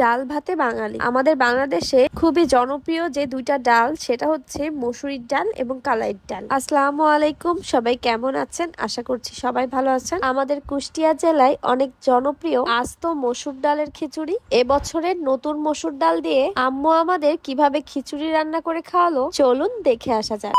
ডাল ভাতে বাঙালি। আমাদের বাংলাদেশে খুবই জনপ্রিয় যে দুইটা ডাল, সেটা হচ্ছে মসুরির ডাল এবং কালাইয়ের ডাল। আসসালামু আলাইকুম, সবাই কেমন আছেন? আশা করছি সবাই ভালো আছেন। আমাদের কুষ্টিয়া জেলায় অনেক জনপ্রিয় আস্ত মসুর ডালের খিচুড়ি। এবছরের নতুন মসুর ডাল দিয়ে আম্মু আমাদের কীভাবে খিচুড়ি রান্না করে খাওয়ালো, চলুন দেখে আসা যাক।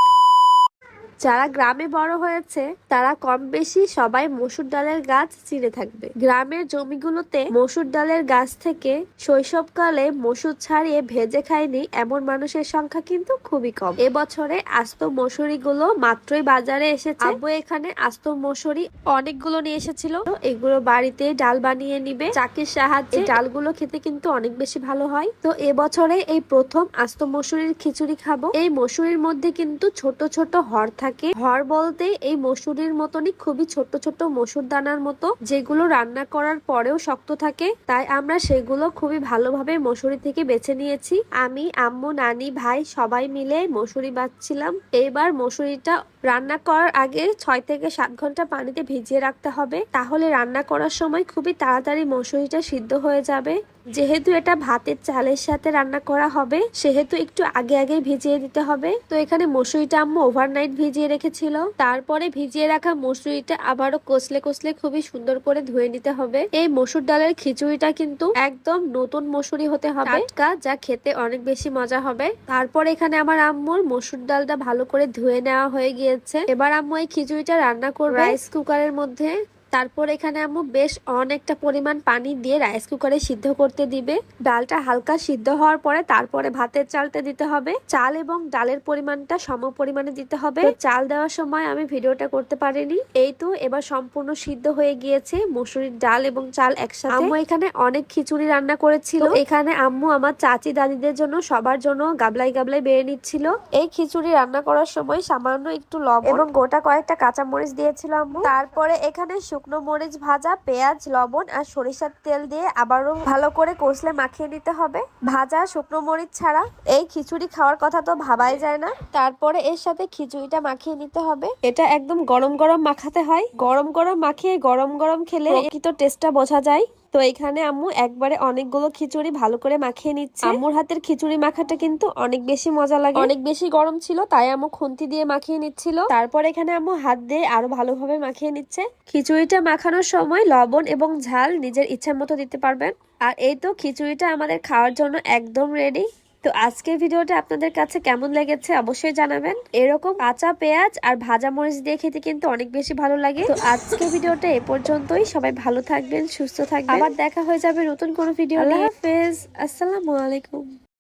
যারা গ্রামে বড় হয়েছে, তারা কম বেশি সবাই মসুর ডালের গাছ চিনে থাকবে। গ্রামের জমিগুলোতে মসুর ডালের গাছ থেকে শৈশবকালে মসুর ছাড়িয়ে ভেজে খায়নি এমন মানুষের সংখ্যা কিন্তু খুবই কম। এবছরে আস্ত মসুরি গুলো মাত্রই বাজারে এসেছে। আব্বু এখানে আস্ত মসুরি অনেকগুলো নিয়ে এসেছিল। এগুলো বাড়িতে ডাল বানিয়ে নিবে। চাকির সাহায্যে ডালগুলো খেতে কিন্তু অনেক বেশি ভালো হয়। তো এবছরে এই প্রথম আস্ত মসুরির খিচুড়ি খাব। এই মসুরির মধ্যে কিন্তু ছোট ছোট হর থাকে। হর বলতে এই মসুরির মতনই খুবই ছোট ছোট মসুর দানার মতো, যেগুলো রান্না করার পরেও শক্ত থাকে। তাই আমরা সেগুলো খুবই ভালোভাবে মসুরি থেকে বেছে নিয়েছি। আমি, আম্মু, নানি, ভাই সবাই মিলে মসুরি বাছছিলাম এবার মসুরিটা রান্না করার আগে ছয় থেকে সাত ঘণ্টা পানিতে ভিজিয়ে রাখতে হবে। তাহলে রান্না করার সময় খুবই তাড়াতাড়ি মসুরিটা সিদ্ধ হয়ে যাবে। যেহেতু এটা ভাতের চালের সাথে রান্না করা হবে, সেহেতু একটু আগে আগে ভিজিয়ে দিতে হবে। তো এখানে মসুরিটা আম্মু ওভারনাইট ভিজিয়ে রেখেছিল। তারপরে ভিজিয়ে রাখা মসুরিটা আবারও কষলে কষলে খুবই সুন্দর করে ধুয়ে নিতে হবে। এই মসুর ডালের খিচুড়িটা কিন্তু একদম নতুন মসুরি হতে হবে। টাটকা, যা খেতে অনেক বেশি মজা হবে। তারপর এখানে আমার আম্মুর মসুর ডালটা ভালো করে ধুয়ে নেওয়া হয়ে গিয়েছে। এবার আম্মু এই খিচুড়িটা রান্না করবে। রাইস কুকারের মধ্যে তারপর এখানে আম্মু বেশ অনেকটা পরিমাণ পানি দিয়ে রাইস কুকারে সিদ্ধ করতে দিবে। ডালটা হালকা সিদ্ধ হওয়ার পরে তারপরে ভাতের চালটা দিতে হবে। চাল এবং ডালের পরিমাণটা সম পরিমাণে দিতে হবে। চাল দেওয়ার সময় আমি ভিডিওটা করতে পারিনি। এই তো এবার সম্পূর্ণ সিদ্ধ হয়ে গিয়েছে মসুরির ডাল এবং চাল একসাথে। আম্মু এখানে অনেক খিচুড়ি রান্না করেছিল। এখানে আম্মু আমার চাচি দাদিদের জন্য সবার জন্য গাবলাই গাবলাই বেড়ে নিচ্ছিল। এই খিচুড়ি রান্না করার সময় সামান্য একটু লবণ এবং গোটা কয়েকটা কাঁচামরিচ দিয়েছিল আম্মু। তারপরে এখানে শুকনো মরিচ ভাজা, পেঁয়াজ, লবণ আর সরিষার তেল দিয়ে আবারও ভালো করে কষলে মাখিয়ে নিতে হবে। ভাজা শুকনো মরিচ ছাড়া। এই খিচুড়ি খাওয়ার কথা তো ভাবাই যায় না। তারপরে এর সাথে খিচুড়িটা মাখিয়ে নিতে হবে। এটা একদম গরম গরম মাখাতে হয়। গরম গরম মাখিয়ে গরম গরম খেলে প্রকৃত টেস্টটা বোঝা যায়। তো এখানে আম্মু একবারে অনেকগুলো খিচুড়ি ভালো করে মাখিয়ে নিচ্ছে। আম্মুর হাতের খিচুড়ি মাখাটা কিন্তু অনেক বেশি মজা লাগে। অনেক বেশি গরম ছিল তাই আম্মু খুন্তি দিয়ে মাখিয়ে নিচ্ছিল। তারপর এখানে আম্মু হাত দিয়ে আরও ভালোভাবে মাখিয়ে নিচ্ছে। খিচুড়িটা মাখানোর সময় লবণ এবং ঝাল নিজের ইচ্ছা মতো দিতে পারবেন। আর এই তো খিচুড়িটা আমাদের খাওয়ার জন্য একদম রেডি তো আজকের ভিডিওটা আপনাদের কাছে কেমন লেগেছে অবশ্যই জানাবেন। এরকম কাঁচা পেঁয়াজ আর ভাজা মরিচ দিয়ে খেতে কিন্তু অনেক বেশি ভালো লাগে। তো আজকের ভিডিওটা এ পর্যন্তই। সবাই ভালো থাকবেন সুস্থ থাকবেন। আবার দেখা হয়ে যাবে নতুন কোনো ভিডিও আল্লাহ হাফেজ। আসসালামু আলাইকুম।